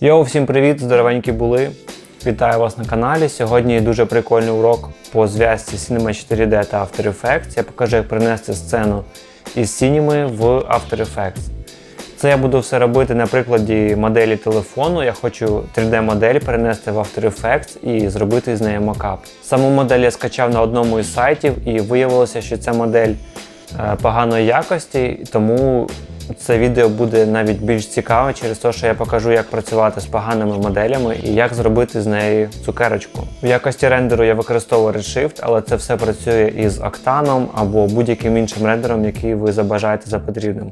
Йоу, всім привіт, здоровенькі були. Вітаю вас на каналі. Сьогодні дуже прикольний урок по зв'язці Cinema 4D та After Effects. Я покажу, як принести сцену із Cinema в After Effects. Це я буду все робити на прикладі моделі телефону. Я хочу 3D-модель перенести в After Effects і зробити з неї мокап. Саму модель я скачав на одному із сайтів і виявилося, що ця модель е, поганої якості, тому це відео буде навіть більш цікаве через те, що я покажу, як працювати з поганими моделями і як зробити з неї цукерочку. В якості рендеру я використовую Redshift, але це все працює із Octane або будь-яким іншим рендером, який ви забажаєте за потрібним.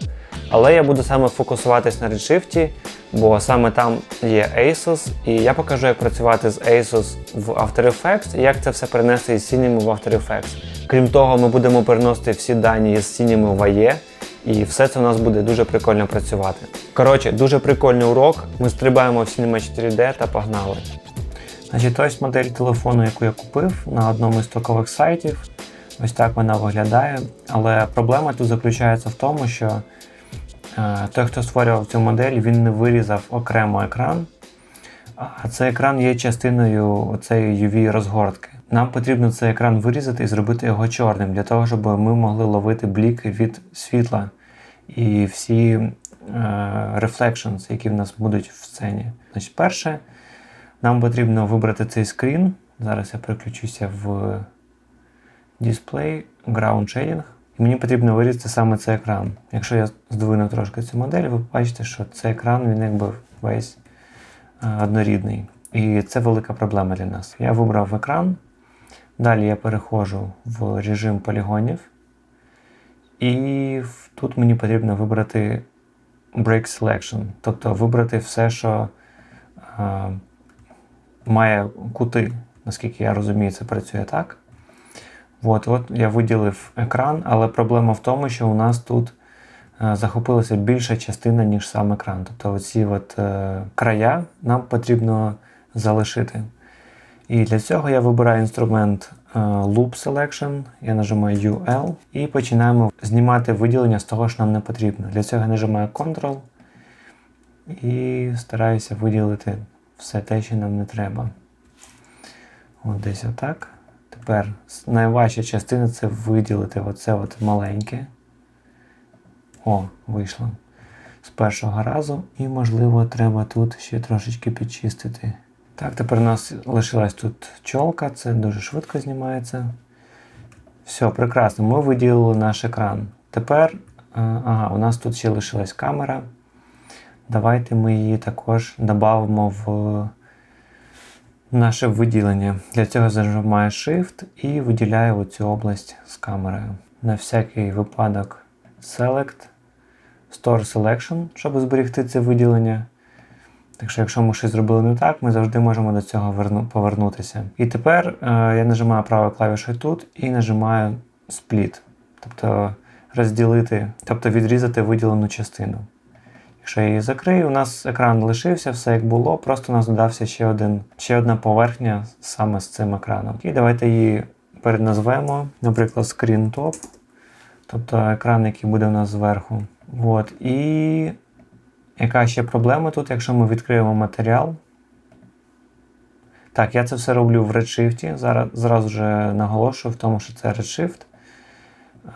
Але я буду саме фокусуватись на Redshift, бо саме там є ASUS, і я покажу, як працювати з ASUS в After Effects і як це все перенести із Cinema в After Effects. Крім того, ми будемо переносити всі дані з Cinema в AE, і все це у нас буде дуже прикольно працювати. Коротше, дуже прикольний урок. Ми стрибаємо в Cinema 4D та погнали. Значить, ось модель телефону, яку я купив на одному із токових сайтів. Ось так вона виглядає. Але проблема тут заключається в тому, що е, той, хто створював цю модель, він не вирізав окремо екран. А цей екран є частиною цієї UV-розгортки. Нам потрібно цей екран вирізати і зробити його чорним, для того, щоб ми могли ловити бліки від світла і всі reflections, які в нас будуть в сцені. Значить, перше, нам потрібно вибрати цей скрін. Зараз я переключуся в Display, Ground Shading. І мені потрібно вирізати саме цей екран. Якщо я здвину трошки цю модель, ви побачите, що цей екран він якби весь е, однорідний. І це велика проблема для нас. Я вибрав екран. Далі я переходжу в режим полігонів. І тут мені потрібно вибрати Break Selection, тобто вибрати все, що е, має кути, наскільки я розумію, це працює так. От, от я виділив екран, але проблема в тому, що у нас тут е, захопилася більша частина, ніж сам екран. Тобто оці от, е, края нам потрібно залишити. І для цього я вибираю інструмент Loop Selection, я нажимаю UL і починаємо знімати виділення з того, що нам не потрібно. Для цього я нажимаю Ctrl і стараюся виділити все те, що нам не треба. От десь отак. Тепер найважча частина це виділити оце от маленьке. О, вийшло. З першого разу. І, можливо, треба тут ще трошечки підчистити. Так, тепер у нас лишилась тут чолка, це дуже швидко знімається. Все, прекрасно, ми виділили наш екран. Тепер, е, ага, у нас тут ще лишилась камера. Давайте ми її також додамо в наше виділення. Для цього зажимаю Shift і виділяю оцю область з камерою. На всякий випадок Select, Store Selection, щоб зберегти це виділення. Так що, якщо ми щось зробили не так, ми завжди можемо до цього верну, повернутися. І тепер е, я нажимаю правою клавішою тут і нажимаю Split. Тобто розділити, тобто відрізати виділену частину. Якщо я її закрию, у нас екран лишився, все як було, просто у нас додався ще один, ще одна поверхня саме з цим екраном. І давайте її переназвемо, наприклад, Screen Top, тобто екран, який буде у нас зверху. От. І яка ще проблема тут, якщо ми відкриємо матеріал? Так, я це все роблю в Redshift. Зараз зразу же наголошую в тому, що це Redshift.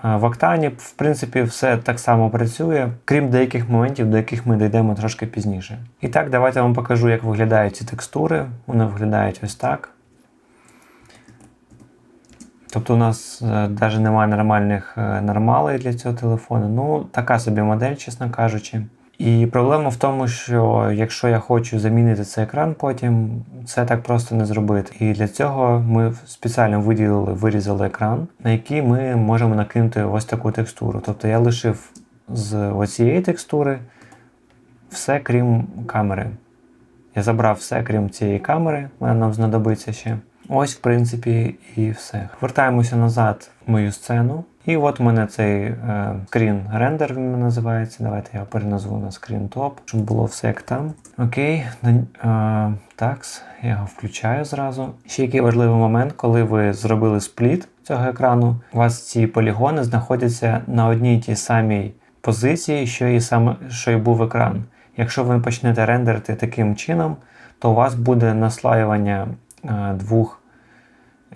В Octane, в принципі, все так само працює, крім деяких моментів, до яких ми дійдемо трошки пізніше. І так, давайте я вам покажу, як виглядають ці текстури. Вони виглядають ось так. Тобто у нас навіть немає нормальних е, нормалей для цього телефону. Ну, така собі модель, чесно кажучи. І проблема в тому, що якщо я хочу замінити цей екран, потім це так просто не зробити. І для цього ми спеціально виділили, вирізали екран, на який ми можемо накинути ось таку текстуру. Тобто я лишив з оцієї текстури все крім камери. Я забрав все крім цієї камери, вона нам знадобиться ще. Ось, в принципі, і все. Вертаємося назад в мою сцену. І от у мене цей е, скрін рендер він називається. Давайте я переназву на скрін топ, щоб було все як там. Окей, е, так, я його включаю зразу. Ще який важливий момент, коли ви зробили спліт цього екрану, у вас ці полігони знаходяться на одній тій самій позиції, що і саме що і був екран. Якщо ви почнете рендерити таким чином, то у вас буде наслаювання е, двох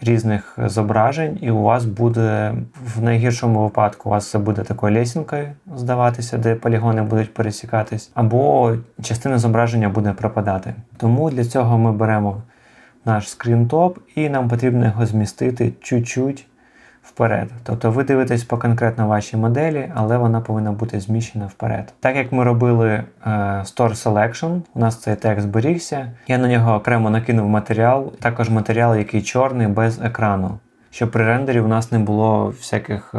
різних зображень, і у вас буде в найгіршому випадку у вас це буде такою лесінкою здаватися, де полігони будуть пересікатись, або частина зображення буде пропадати. Тому для цього ми беремо наш скрінтоп і нам потрібно його змістити чуть-чуть вперед. Тобто ви дивитесь по конкретно вашій моделі, але вона повинна бути зміщена вперед. Так як ми робили е, Store Selection, у нас цей текст зберігся, я на нього окремо накинув матеріал, також матеріал, який чорний без екрану. Щоб при рендері у нас не було всяких е,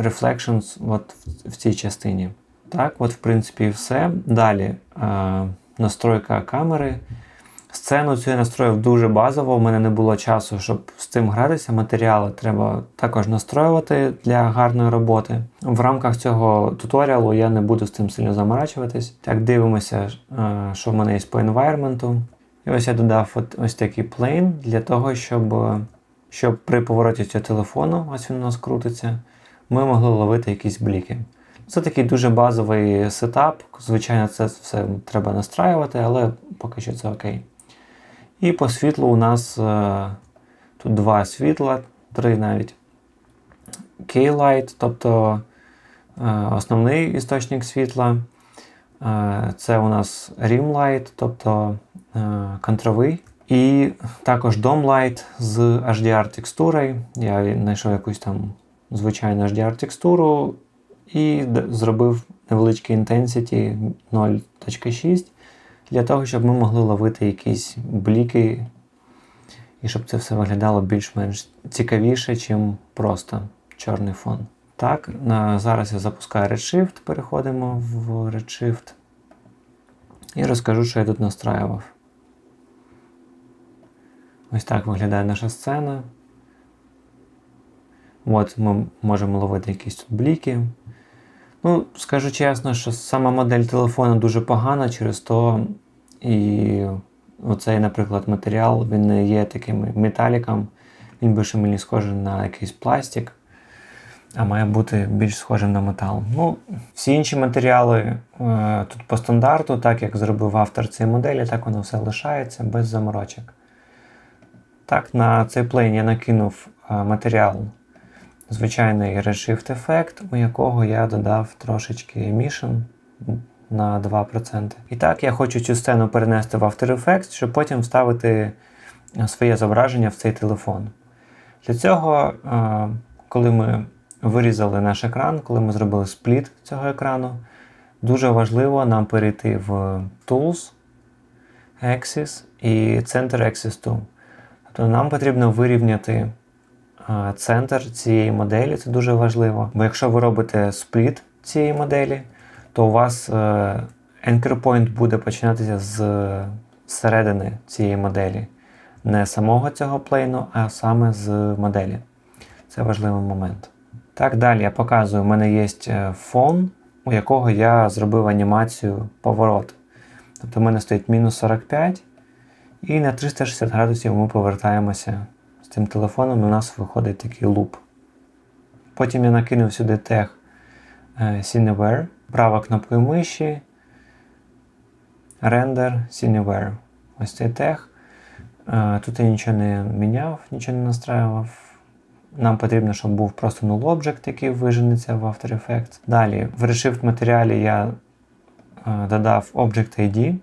reflections от в, цій частині. Так, от, в принципі, все. Далі е, настройка камери. Сцену цю я настроїв дуже базово, у мене не було часу, щоб з цим гратися. Матеріали треба також настроювати для гарної роботи. В рамках цього туторіалу я не буду з цим сильно заморачуватись. Так, дивимося, е, що в мене є по environment. І ось я додав от ось такий plane для того, щоб щоб при повороті цього телефону, ось він у нас крутиться, ми могли ловити якісь бліки. Це такий дуже базовий сетап. Звичайно, це все треба настраювати, але поки що це окей. І по світлу у нас е, тут два світла, три навіть. K-Light, тобто е, основний істочник світла. Е, це у нас Rim Light, тобто контровий. І також Dome Light з HDR-текстурою. Я знайшов якусь там звичайну HDR-текстуру і зробив невеличкий intensity 0.6 для того, щоб ми могли ловити якісь бліки, і щоб це все виглядало більш-менш цікавіше, чим просто чорний фон. Так, зараз я запускаю Redshift, переходимо в Redshift і розкажу, що я тут настраював. Ось так виглядає наша сцена. От ми можемо ловити якісь тут бліки. Ну, скажу чесно, що сама модель телефону дуже погана через то, і оцей, наприклад, матеріал він не є таким металіком, він більше мені схожий на якийсь пластик, а має бути більш схожим на метал. Ну, Всі інші матеріали е, тут по стандарту, так як зробив автор цієї моделі, так воно все лишається без заморочок. Так, на цей плейн я накинув е, матеріал звичайний Redshift ефект, у якого я додав трошечки emission на 2%. І так, я хочу цю сцену перенести в After Effects, щоб потім вставити е, своє зображення в цей телефон. Для цього, е, коли ми вирізали наш екран, коли ми зробили спліт цього екрану, дуже важливо нам перейти в Tools, Axis і Center Axis 2. Тобто нам потрібно вирівняти е, центр цієї моделі, це дуже важливо. Бо якщо ви робите спліт цієї моделі, то у вас е, anchor point буде починатися з середини цієї моделі. Не самого цього плейну, а саме з моделі. Це важливий момент. Так, далі я показую, у мене є е, фон, у якого я зробив анімацію поворот. Тобто в мене стоїть мінус 45, і на 360 градусів ми повертаємося з цим телефоном, і у нас виходить такий луп. Потім я накинув сюди тег е, Cineware права кнопкою миші, рендер Cineware. Ось цей тег. Е, тут я нічого не міняв, нічого не настраював. Нам потрібно, щоб був просто null object, який виженеться в After Effects. Далі в Reshift матеріалі я е, додав Object ID.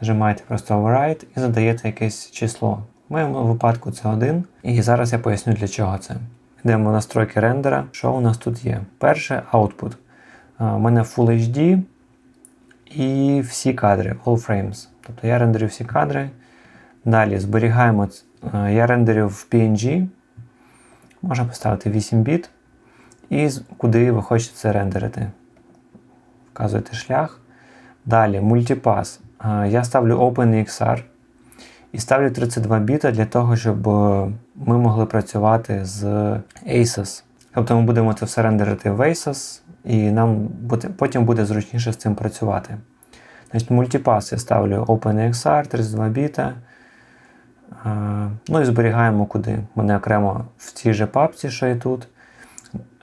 Нажимаєте просто Override і задаєте якесь число. В моєму випадку це 1. І зараз я поясню, для чого це. Йдемо в настройки рендера. Що у нас тут є? Перше output. У мене Full HD і всі кадри, all frames. Тобто я рендерю всі кадри. Далі зберігаємо. Я рендерю в PNG. Можна поставити 8 біт. І куди ви хочете це рендерити. Вказуєте шлях. Далі мультипас. Я ставлю OpenEXR і ставлю 32 біта для того, щоб е, ми могли працювати з ASUS. Тобто ми будемо це все рендерити в ASUS і нам потім буде зручніше з цим працювати. Значить, Мультипас я ставлю OpenEXR 32 біта. Ну і зберігаємо куди. У мене окремо в цій же папці, що і тут.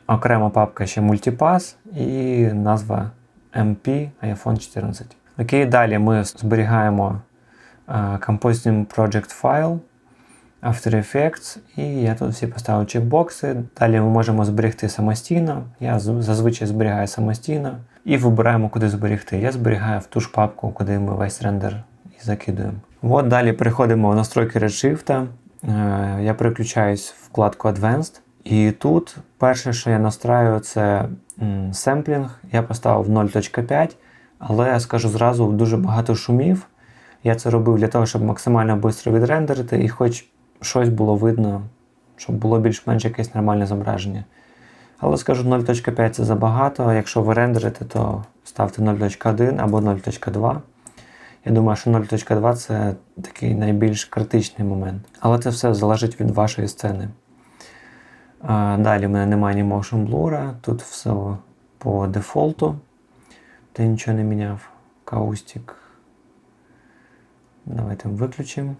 Окрема папка ще Multipass і назва MP iPhone 14. Окей, далі ми зберігаємо Compositing Project File, After Effects, і я тут всі поставив чекбокси. Далі ми можемо зберегти самостійно. Я зазвичай зберігаю самостійно і вибираємо, куди зберегти. Я зберігаю в ту ж папку, куди ми весь рендер і закидуємо. От далі переходимо в настройки Redshift. Е, Я переключаюсь в вкладку Advanced. І тут перше, що я настраю, це семплінг. Я поставив 0.5, але я скажу зразу дуже багато шумів. Я це робив для того, щоб максимально швидко відрендерити і хоч щось було видно, щоб було більш-менш якесь нормальне зображення. Але скажу 0.5 це забагато. Якщо ви рендерите, то ставте 0.1 або 0.2. Я думаю, що 0.2 це такий найбільш критичний момент. Але це все залежить від вашої сцени. Далі в мене немає ні motion blur, тут все по дефолту. Та нічого не міняв. Каустик. Давайте виключимо.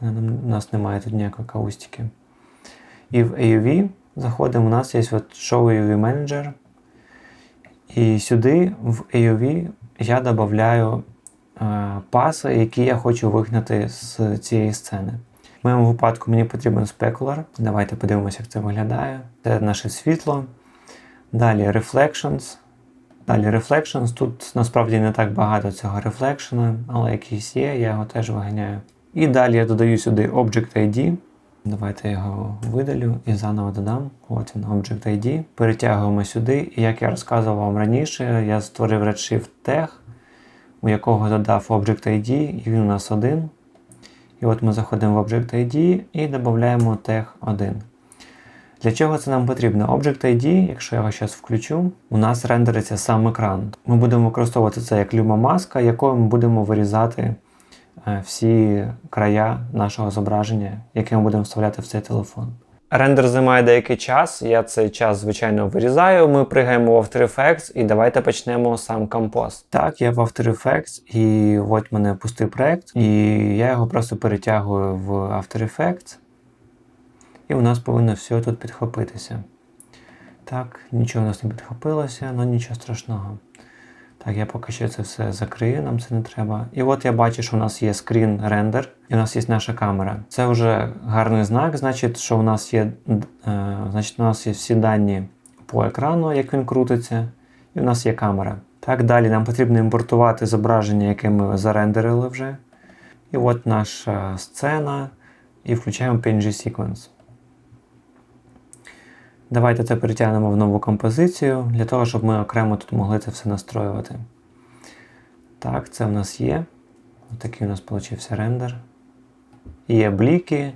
У нас немає тут ніякої каустики. І в AUV заходимо, у нас є от Show AUV Manager. І сюди в AUV я додаю е, паси, які я хочу вигнати з цієї сцени. В моєму випадку мені потрібен спекуляр. Давайте подивимося, як це виглядає. Це наше світло. Далі Reflections. Далі Reflections. Тут насправді не так багато цього рефлекшена, але якийсь є, я його теж виганяю. І далі я додаю сюди Object ID. Давайте я його видалю і заново додам. От він, Object ID. Перетягуємо сюди. І як я розказував вам раніше, я створив Redshift Tag, у якого додав Object ID, і він у нас один. І от ми заходимо в Object ID і додаємо Tag 1. Для чого це нам потрібно? Object ID, якщо я його зараз включу, у нас рендериться сам екран. Ми будемо використовувати це як люма-маска, якою ми будемо вирізати всі края нашого зображення, яке ми будемо вставляти в цей телефон. Рендер займає деякий час, я цей час, звичайно, вирізаю. Ми пригаємо в After Effects і давайте почнемо сам композ. Так, я в After Effects, і от мене пустий проект, і я його просто перетягую в After Effects. І у нас повинно все тут підхопитися. Так, нічого у нас не підхопилося, але нічого страшного. Так, я поки що це все закрию, нам це не треба. І от я бачу, що у нас є скрін рендер, і у нас є наша камера. Це вже гарний знак, значить, що у нас є, е, значить, у нас є всі дані по екрану, як він крутиться, і у нас є камера. Так, далі нам потрібно імпортувати зображення, яке ми зарендерили вже. І от наша сцена, і включаємо PNG Sequence. Давайте це перетягнемо в нову композицію, для того, щоб ми окремо тут могли це все настроювати. Так, це в нас є. Ось такий у нас получився рендер. Є бліки.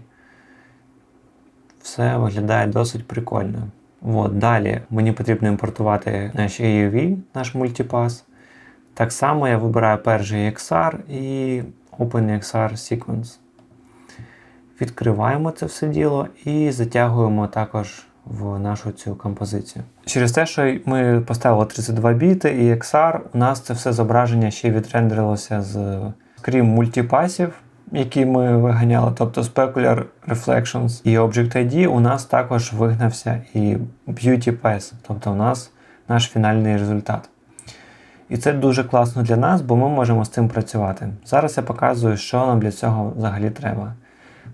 Все виглядає досить прикольно. От, далі мені потрібно імпортувати наш AUV, наш мультипас. Так само я вибираю перший XR і OpenXR Sequence. Відкриваємо це все діло і затягуємо також в нашу цю композицію. Через те, що ми поставили 32 біти і XR, у нас це все зображення ще відрендерилося з крім мультипасів, які ми виганяли, тобто Specular Reflections і Object ID, у нас також вигнався і Beauty Pass, тобто у нас наш фінальний результат. І це дуже класно для нас, бо ми можемо з цим працювати. Зараз я показую, що нам для цього взагалі треба.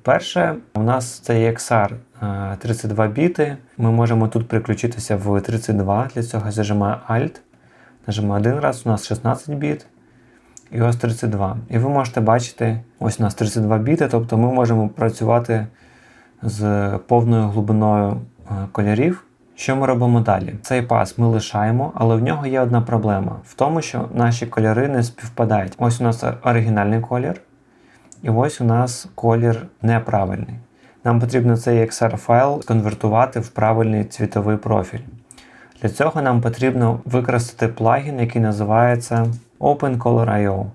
Перше, у нас це XR е, 32 біти. Ми можемо тут приключитися в 32. Для цього зажимаю Alt. Нажимаю один раз, у нас 16 біт. І ось 32. І ви можете бачити, ось у нас 32 біти, тобто ми можемо працювати з повною глибиною е, кольорів. Що ми робимо далі? Цей пас ми лишаємо, але в нього є одна проблема в тому, що наші кольори не співпадають. Ось у нас оригінальний колір, і ось у нас колір неправильний. Нам потрібно цей XR файл конвертувати в правильний цвітовий профіль. Для цього нам потрібно використати плагін, який називається OpenColor.io.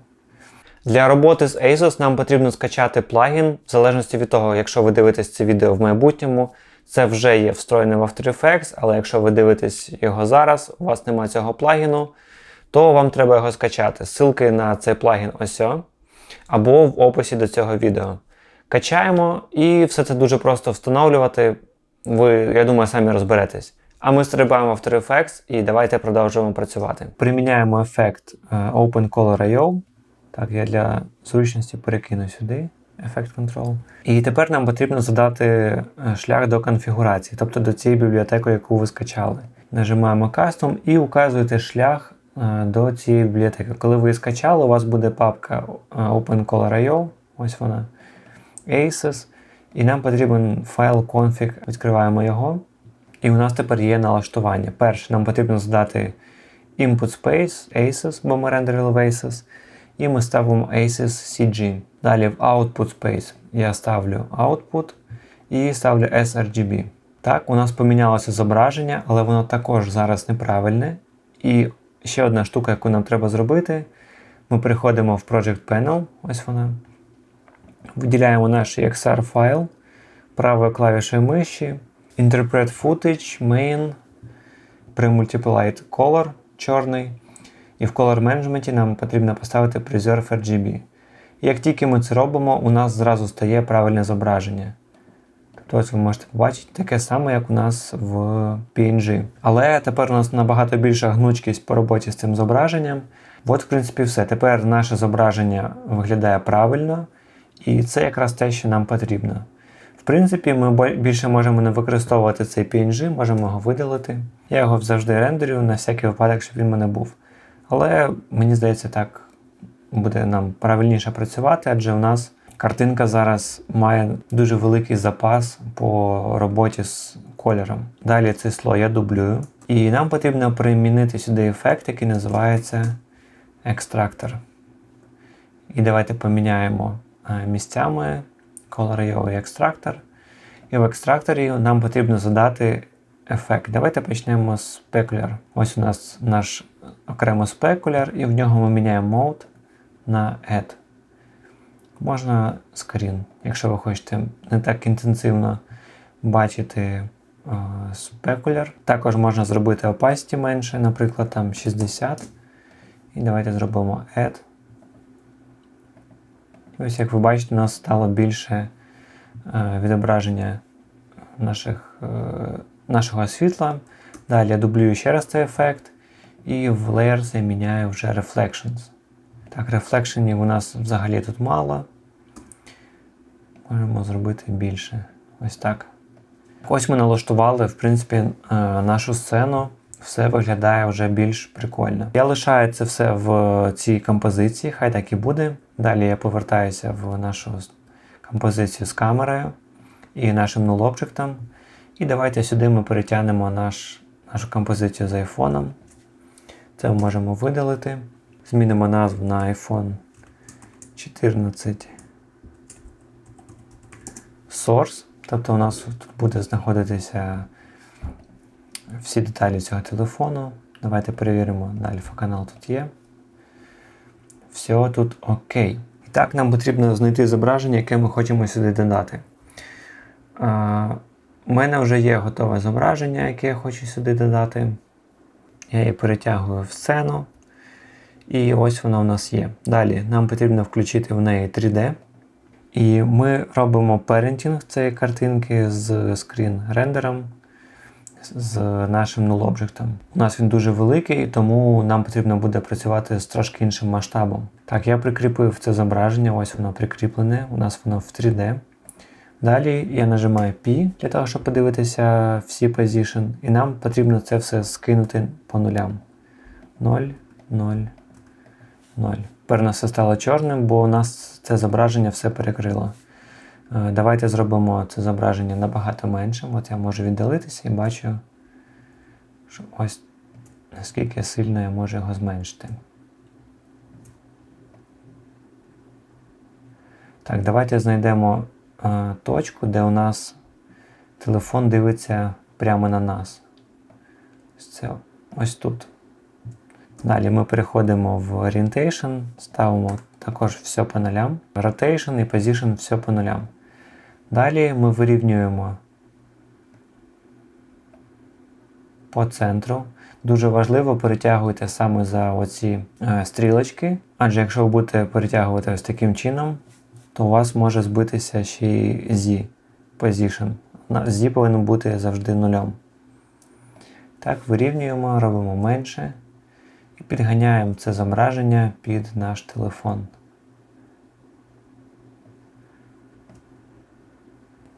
Для роботи з ASUS нам потрібно скачати плагін, в залежності від того, якщо ви дивитесь це відео в майбутньому, це вже є встроєне в After Effects, але якщо ви дивитесь його зараз, у вас немає цього плагіну, то вам треба його скачати. Ссылки на цей плагін ось або в описі до цього відео. Качаємо і все це дуже просто встановлювати. Ви, я думаю, самі розберетесь. А ми стрибаємо в After Effects і давайте продовжуємо працювати. Приміняємо ефект е, OpenColor.io. Так, я для зручності перекину сюди Effect Control. І тепер нам потрібно задати е, шлях до конфігурації, тобто до цієї бібліотеки, яку ви скачали. Нажимаємо Custom і указуєте шлях до цієї бібліотеки. Коли ви її скачали, у вас буде папка е, OpenColor.io, ось вона, Aces, і нам потрібен файл config, відкриваємо його. І у нас тепер є налаштування. Перше, нам потрібно задати input space, Aces, бо ми рендерили в Aces, і ми ставимо Aces CG. Далі в output space я ставлю output і ставлю sRGB. Так, у нас помінялося зображення, але воно також зараз неправильне. І ще одна штука, яку нам треба зробити. Ми переходимо в Project Panel, ось вона. Виділяємо наш XR файл правою клавішою миші, Interpret Footage, Main, Pre-Multiplied Color чорний. І в Color Management нам потрібно поставити Preserve RGB. Як тільки ми це робимо, у нас зразу стає правильне зображення. Ось ви можете побачити таке саме, як у нас в PNG. Але тепер у нас набагато більша гнучкість по роботі з цим зображенням. От, в принципі, все. Тепер наше зображення виглядає правильно, і це якраз те, що нам потрібно. В принципі, ми більше можемо не використовувати цей PNG, можемо його видалити. Я його завжди рендерю на всякий випадок, щоб він мене був. Але мені здається, так буде нам правильніше працювати, адже у нас картинка зараз має дуже великий запас по роботі з кольором. Далі цей слой я дублюю. І нам потрібно примінити сюди ефект, який називається екстрактор. І давайте поміняємо е, місцями і екстрактор. І в екстракторі нам потрібно задати ефект. Давайте почнемо з Specular. Ось у нас наш окремо Specular, і в нього ми міняємо Mode на Add. Можна screen, якщо ви хочете не так інтенсивно бачити Specular. Також можна зробити opacity менше, наприклад, там 60. І давайте зробимо Add. Ось, як ви бачите, у нас стало більше е, відображення наших, е, нашого світла. Далі я дублюю ще раз цей ефект. І в Layers я міняю вже Reflections. Так, рефлекшенів у нас взагалі тут мало. Можемо зробити більше. Ось так. Ось ми налаштували, в принципі, е, нашу сцену. Все виглядає вже більш прикольно. Я лишаю це все в цій композиції, хай так і буде. Далі я повертаюся в нашу композицію з камерою і нашим нулобчиктом. І давайте сюди ми перетягнемо наш, нашу композицію з айфоном. Це ми можемо видалити. Змінимо назву на iPhone 14 Source. Тобто у нас тут буде знаходитися всі деталі цього телефону. Давайте перевіримо, на альфа-канал тут є. Все тут окей. І так, нам потрібно знайти зображення, яке ми хочемо сюди додати. У мене вже є готове зображення, яке я хочу сюди додати. Я її перетягую в сцену. І ось вона у нас є. Далі нам потрібно включити в неї 3D. І ми робимо перентінг цієї картинки з скрін рендером з нашим null У нас він дуже великий, тому нам потрібно буде працювати з трошки іншим масштабом. Так, я прикріпив це зображення, ось воно прикріплене, у нас воно в 3D. Далі я нажимаю P для того, щоб подивитися всі position, і нам потрібно це все скинути по нулям. 0, 0, 0. Тепер нас все стало чорним, бо у нас це зображення все перекрило. Е, давайте зробимо це зображення набагато меншим. От я можу віддалитися і бачу, що ось наскільки сильно я можу його зменшити. Так, давайте знайдемо е, точку, де у нас телефон дивиться прямо на нас. Ось це ось тут. Далі ми переходимо в Orientation, ставимо також все по нулям. Rotation і Position все по нулям. Далі ми вирівнюємо по центру. Дуже важливо перетягуйте саме за оці е, стрілочки, адже якщо ви будете перетягувати ось таким чином, то у вас може збитися ще й Z Position. Z повинен бути завжди нулем. Так, вирівнюємо, робимо менше підганяємо це зображення під наш телефон.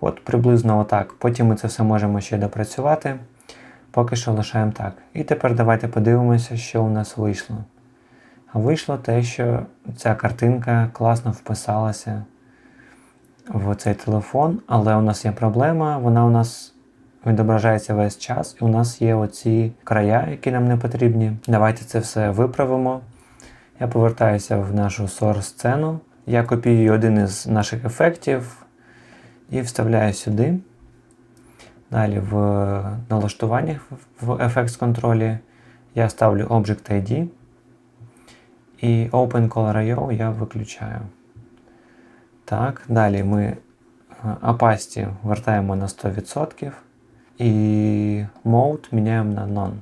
От приблизно отак. Потім ми це все можемо ще допрацювати. Поки що лишаємо так. І тепер давайте подивимося, що у нас вийшло. А вийшло те, що ця картинка класно вписалася в цей телефон, але у нас є проблема, вона у нас відображається весь час, і у нас є оці края, які нам не потрібні. Давайте це все виправимо. Я повертаюся в нашу source сцену. Я копіюю один із наших ефектів і вставляю сюди. Далі в налаштуваннях в Effects контролі я ставлю Object ID і Open Color IO я виключаю. Так, далі ми е, вертаємо на 100% і Mode міняємо на None.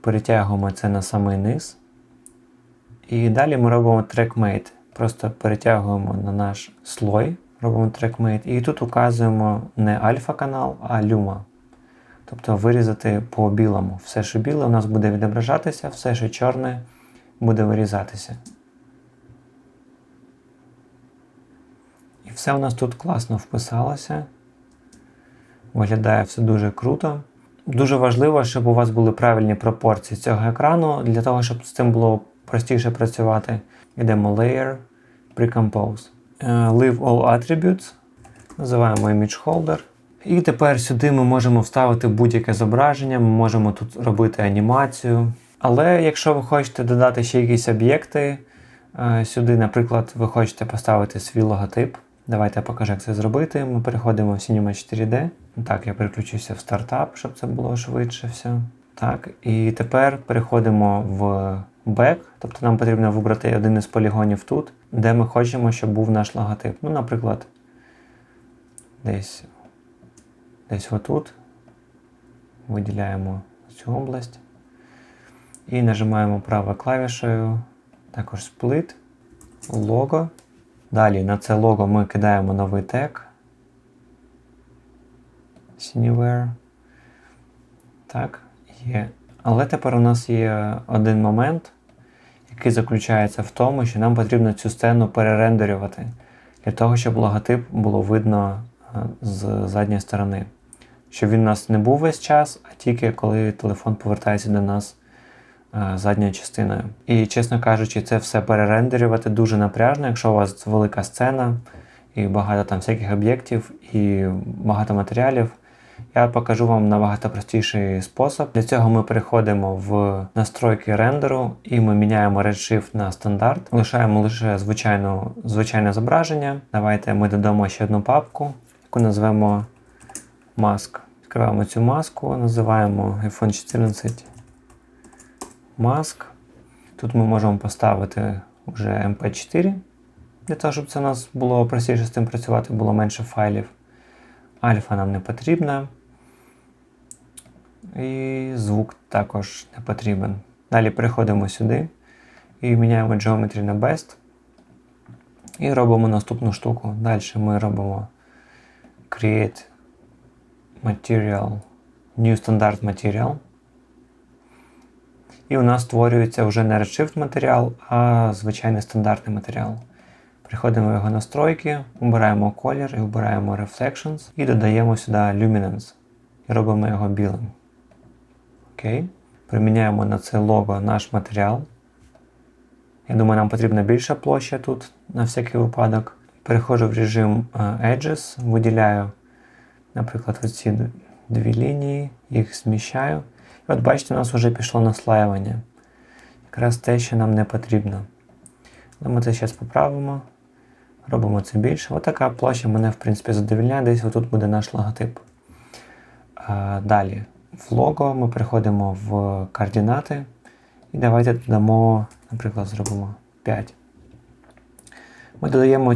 Перетягуємо це на самий низ. І далі ми робимо TrackMate. Просто перетягуємо на наш слой, робимо TrackMate. І тут указуємо не альфа канал, а люма. Тобто вирізати по білому. Все, що біле, у нас буде відображатися, все, що чорне, буде вирізатися. І все у нас тут класно вписалося. Виглядає все дуже круто. Дуже важливо, щоб у вас були правильні пропорції цього екрану, для того, щоб з цим було простіше працювати. Йдемо Layer, Precompose. Е, Leave All Attributes. Називаємо Image Holder. І тепер сюди ми можемо вставити будь-яке зображення, ми можемо тут робити анімацію. Але якщо ви хочете додати ще якісь об'єкти, е, сюди, наприклад, ви хочете поставити свій логотип. Давайте я покажу, як це зробити. Ми переходимо в Cinema 4D. Так, я переключуся в стартап, щоб це було швидше все. Так, і тепер переходимо в Back, тобто нам потрібно вибрати один із полігонів тут, де ми хочемо, щоб був наш логотип. Ну, наприклад, десь десь отут. Виділяємо цю область. І нажимаємо правою клавішею, також сплит, лого. Далі на це лого ми кидаємо новий тег. Anywhere. Так, є. Але тепер у нас є один момент, який заключається в тому, що нам потрібно цю сцену перерендерювати для того, щоб логотип було видно з задньої сторони. Щоб він у нас не був весь час, а тільки коли телефон повертається до нас задньою частиною. І, чесно кажучи, це все перерендерювати дуже напряжно, якщо у вас велика сцена і багато там всяких об'єктів і багато матеріалів. Я покажу вам набагато простіший спосіб. Для цього ми переходимо в настройки рендеру і ми міняємо Redshift на стандарт. Лишаємо лише звичайну, звичайне зображення. Давайте ми додамо ще одну папку, яку назвемо Mask. Відкриваємо цю маску, називаємо iPhone 14 Mask. Тут ми можемо поставити вже MP4, для того, щоб це у нас було простіше з цим працювати, було менше файлів. Альфа нам не потрібна. І звук також не потрібен. Далі переходимо сюди і міняємо Geometry на Best. І робимо наступну штуку. Далі ми робимо Create Material, New Standard Material. І у нас створюється вже не Redshift матеріал, а звичайний стандартний матеріал. Приходимо в його настройки, обираємо колір і обираємо Reflections і додаємо сюди Luminance. І робимо його білим. Окей. Приміняємо на це лого наш матеріал. Я думаю, нам потрібна більша площа тут на всякий випадок. Переходжу в режим е, Edges, виділяю, наприклад, оці дві лінії, їх зміщаю. От бачите, у нас вже пішло наслаювання. Якраз те, що нам не потрібно. Але ми це зараз поправимо. Робимо це більше. Отака площа мене, в принципі, задовільняє. Десь отут буде наш логотип. Далі, в лого ми переходимо в координати. І давайте додамо, наприклад, зробимо 5. Ми додаємо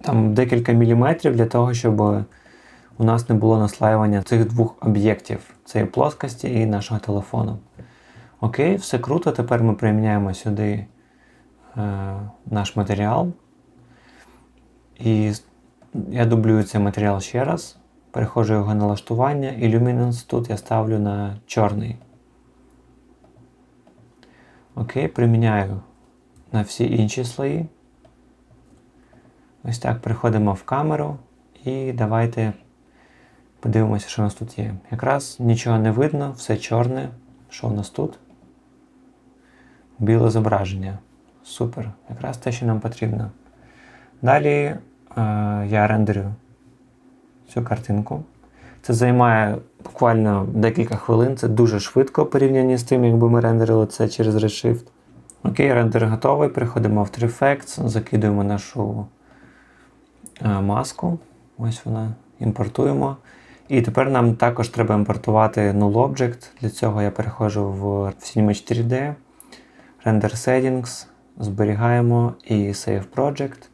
там декілька міліметрів для того, щоб у нас не було наслаювання цих двох об'єктів цієї плоскості і нашого телефону. Окей, все круто. Тепер ми приміняємо сюди е, наш матеріал. І я дублюю цей матеріал ще раз. Переходжу його налаштування, і Luminance тут я ставлю на чорний. Окей, приміняю на всі інші слої. Ось так переходимо в камеру І давайте подивимося, що у нас тут є. Якраз нічого не видно, все чорне. Що у нас тут? Біле зображення. Супер. Якраз те, що нам потрібно. Далі е, я рендерю цю картинку. Це займає буквально декілька хвилин. Це дуже швидко порівняно з тим, якби ми рендерили це через Redshift. Окей, рендер готовий. Переходимо в After Effects, закидуємо нашу е, маску. Ось вона. Імпортуємо. І тепер нам також треба імпортувати Null Object. Для цього я переходжу в Cinema 4D, Render Settings, зберігаємо і Save Project.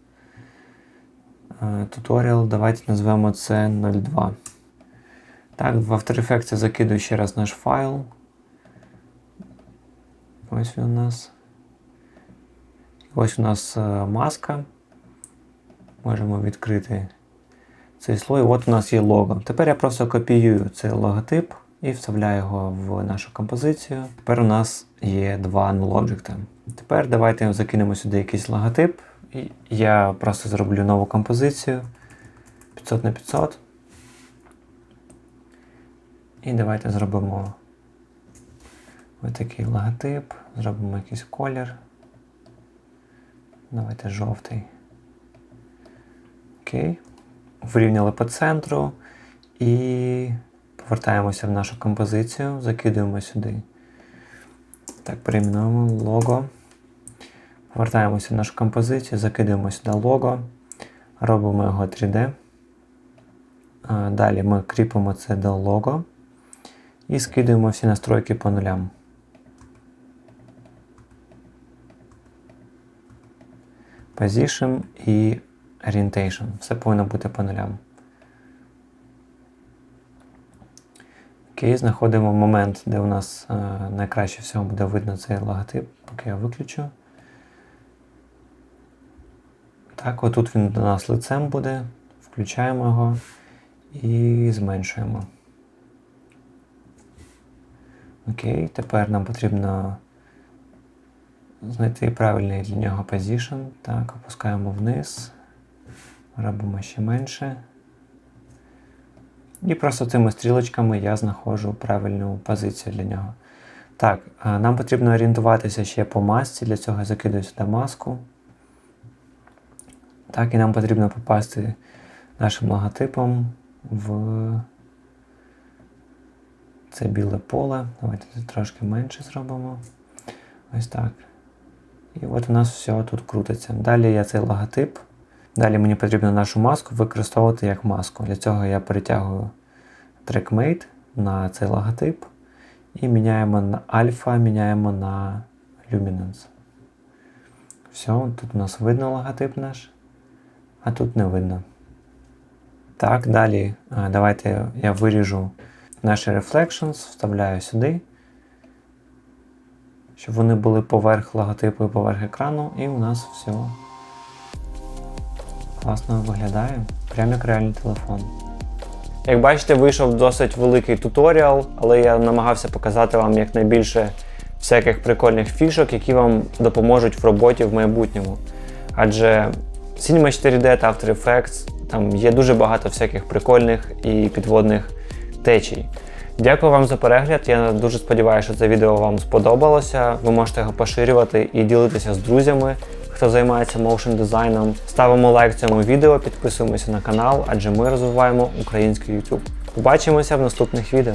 Е, Tutorial, давайте назвемо це 02. Так, в After Effects я закидую ще раз наш файл. Ось він у нас. Ось у нас е, маска. Можемо відкрити цей слой. От у нас є лого. Тепер я просто копіюю цей логотип і вставляю його в нашу композицію. Тепер у нас є два null objects. Тепер давайте закинемо сюди якийсь логотип. Я просто зроблю нову композицію 500 на 500. І давайте зробимо ось такий логотип, зробимо якийсь колір. Давайте жовтий. Окей. Вирівняли по центру і повертаємося в нашу композицію, закидуємо сюди. Так, перейменуємо лого. Повертаємося в нашу композицію, закидуємо сюди лого, робимо його 3D. Далі ми кріпимо це до лого і скидуємо всі настройки по нулям. Position і Orientation. Все повинно бути по нулям. Окей, знаходимо момент, де у нас е, найкраще всього буде видно цей логотип, поки я виключу. Так, отут він до нас лицем буде. Включаємо його і зменшуємо. Окей, тепер нам потрібно знайти правильний для нього position. Так, опускаємо вниз, робимо ще менше. І просто цими стрілочками я знаходжу правильну позицію для нього. Так, нам потрібно орієнтуватися ще по масці, для цього я закидаю сюди маску. Так, і нам потрібно попасти нашим логотипом в це біле поле. Давайте це трошки менше зробимо. Ось так. І от у нас все тут крутиться. Далі я цей логотип. Далі мені потрібно нашу маску використовувати як маску. Для цього я перетягую TrackMate на цей логотип і міняємо на альфа, міняємо на Luminance. Все, тут у нас видно логотип наш, а тут не видно. Так, далі давайте я виріжу наші reflections, вставляю сюди, щоб вони були поверх логотипу і поверх екрану, і у нас все класно виглядає, прямо як реальний телефон. Як бачите, вийшов досить великий туторіал, але я намагався показати вам якнайбільше всяких прикольних фішок, які вам допоможуть в роботі в майбутньому. Адже Cinema 4D та After Effects там є дуже багато всяких прикольних і підводних течій. Дякую вам за перегляд. Я дуже сподіваюся, що це відео вам сподобалося. Ви можете його поширювати і ділитися з друзями, хто займається моушн дизайном. Ставимо лайк цьому відео, підписуємося на канал, адже ми розвиваємо український YouTube. Побачимося в наступних відео.